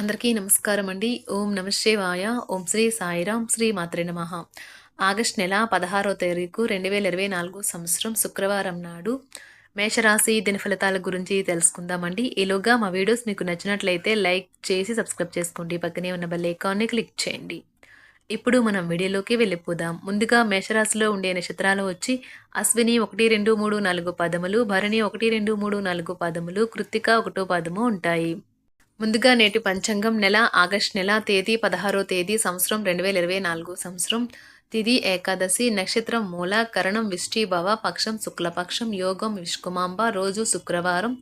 అందరికీ నమస్కారం అండి. ఓం నమశివాయ ఓం శ్రీ సాయిరాం శ్రీ మాత్రే నమ. ఆగస్ట్ నెల పదహారో తారీఖు రెండు వేల ఇరవై నాలుగు సంవత్సరం శుక్రవారం నాడు మేషరాశి దిన ఫలితాల గురించి తెలుసుకుందామండి. ఈలోగా మా వీడియోస్ మీకు నచ్చినట్లయితే లైక్ చేసి సబ్స్క్రైబ్ చేసుకోండి. పక్కనే ఉన్న బెల్ ఐకాన్ని క్లిక్ చేయండి. ఇప్పుడు మనం వీడియోలోకి వెళ్ళిపోదాం. ముందుగా మేషరాశిలో ఉండే నక్షత్రాలు వచ్చి అశ్విని ఒకటి రెండు మూడు నాలుగు పదములు భరణి ఒకటి రెండు మూడు నాలుగు పదములు కృత్తిక ఒకటో పదము ఉంటాయి. ముందుగా నేటి పంచాంగం నెల ఆగస్ట్ నెల తేదీ పదహారో తేదీ సంవత్సరం రెండు వేల ఇరవై నాలుగు సంవత్సరం తిది ఏకాదశి నక్షత్రం మూల కరణం విష్టిభవ పక్షం శుక్లపక్షం యోగం విష్కుమాంబ రోజు శుక్రవారం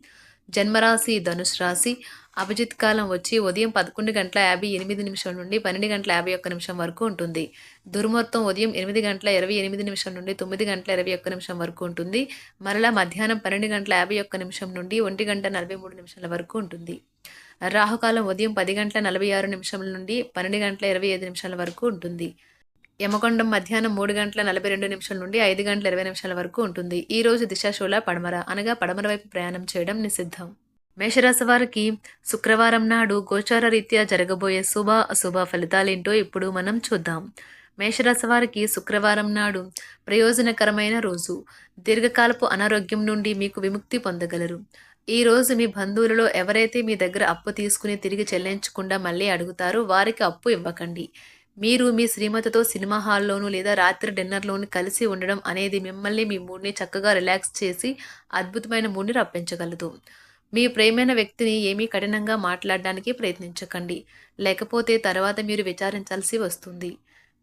జన్మరాశి ధనుసు రాశి అభిజిత్ కాలం వచ్చి ఉదయం పదకొండు గంటల యాభై ఎనిమిది నిమిషం నుండి పన్నెండు గంటల యాభై ఒక్క నిమిషం వరకు ఉంటుంది. దుర్ముహూర్తం ఉదయం ఎనిమిది గంటల ఇరవై ఎనిమిది నిమిషం నుండి తొమ్మిది గంటల ఇరవై ఒక్క నిమిషం వరకు ఉంటుంది. మరలా మధ్యాహ్నం పన్నెండు గంటల యాభై ఒక్క నిమిషం నుండి ఒంటి గంట నలభై మూడు నిమిషాల వరకు ఉంటుంది. రాహుకాలం ఉదయం పది గంటల నలభై ఆరు నిమిషాల నుండి పన్నెండు గంటల ఇరవై ఐదు నిమిషాల వరకు ఉంటుంది. యమకొండం మధ్యాహ్నం మూడు గంటల నలభై రెండు నిమిషాల నుండి ఐదు గంటల ఇరవై నిమిషాల వరకు ఉంటుంది. ఈ రోజు దిశాశూల పడమర. అనగా పడమర వైపు ప్రయాణం చేయడం నిషిద్ధం. మేషరాశి వారికి శుక్రవారం నాడు గోచార రీత్యా జరగబోయే శుభ అశుభ ఫలితాలేంటో ఇప్పుడు మనం చూద్దాం. మేషరాశి వారికి శుక్రవారం నాడు ప్రయోజనకరమైన రోజు. దీర్ఘకాలపు అనారోగ్యం నుండి మీకు విముక్తి పొందగలరు. ఈ రోజు మీ బంధువులలో ఎవరైతే మీ దగ్గర అప్పు తీసుకుని తిరిగి చెల్లించకుండా మళ్ళీ అడుగుతారో వారికి అప్పు ఇవ్వకండి. మీరు మీ శ్రీమతితో సినిమా హాల్లోనూ లేదా రాత్రి డిన్నర్లోనూ కలిసి ఉండడం అనేది మిమ్మల్ని మీ మూడ్ని చక్కగా రిలాక్స్ చేసి అద్భుతమైన మూడ్ని రప్పించగలదు. మీ ప్రేమైన వ్యక్తిని ఏమీ కఠినంగా మాట్లాడడానికి ప్రయత్నించకండి. లేకపోతే తర్వాత మీరు విచారించాల్సి వస్తుంది.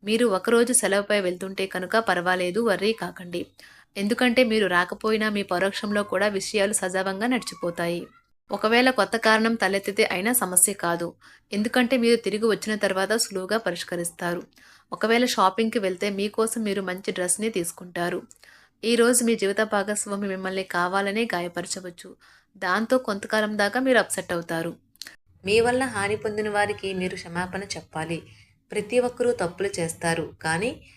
మీరు ఒకరోజు సెలవుపై వెళ్తుంటే కనుక పర్వాలేదు వర్రీ కాకండి. ఎందుకంటే మీరు రాకపోయినా మీ పరోక్షంలో కూడా విషయాలు సజావంగా నడిచిపోతాయి. ఒకవేళ కొత్త కారణం తలెత్తితే అయినా సమస్య కాదు. ఎందుకంటే మీరు తిరిగి వచ్చిన తర్వాత సులువుగా పరిష్కరిస్తారు. ఒకవేళ షాపింగ్కి వెళ్తే మీకోసం మీరు మంచి డ్రెస్ని తీసుకుంటారు. ఈరోజు మీ జీవిత భాగస్వామి మిమ్మల్ని కావాలనే గాయపరచవచ్చు. దాంతో కొంతకాలం దాకా మీరు అప్సెట్ అవుతారు. మీ వల్ల హాని పొందిన వారికి మీరు క్షమాపణ చెప్పాలి. ప్రతి ఒక్కరూ తప్పులు చేస్తారు. కానీ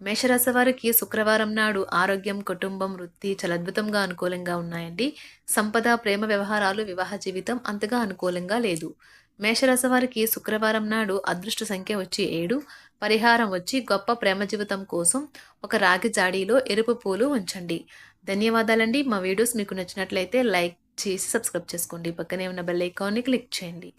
మేషరాశి వారికి శుక్రవారం నాడు ఆరోగ్యం కుటుంబం వృత్తి చాలా అద్భుతంగా అనుకూలంగా ఉన్నాయండి. సంపద ప్రేమ వ్యవహారాలు వివాహ జీవితం అంతగా అనుకూలంగా లేదు. మేషరాశి వారికి శుక్రవారం నాడు అదృష్ట సంఖ్య వచ్చి ఏడు. పరిహారం వచ్చి గొప్ప ప్రేమ జీవితం కోసం ఒక రాగి జాడీలో ఎరుపు పూలు ఉంచండి. ధన్యవాదాలండి. మా వీడియోస్ మీకు నచ్చినట్లయితే లైక్ చేసి సబ్స్క్రైబ్ చేసుకోండి. పక్కనే ఉన్న బెల్ ఐకాన్ని క్లిక్ చేయండి.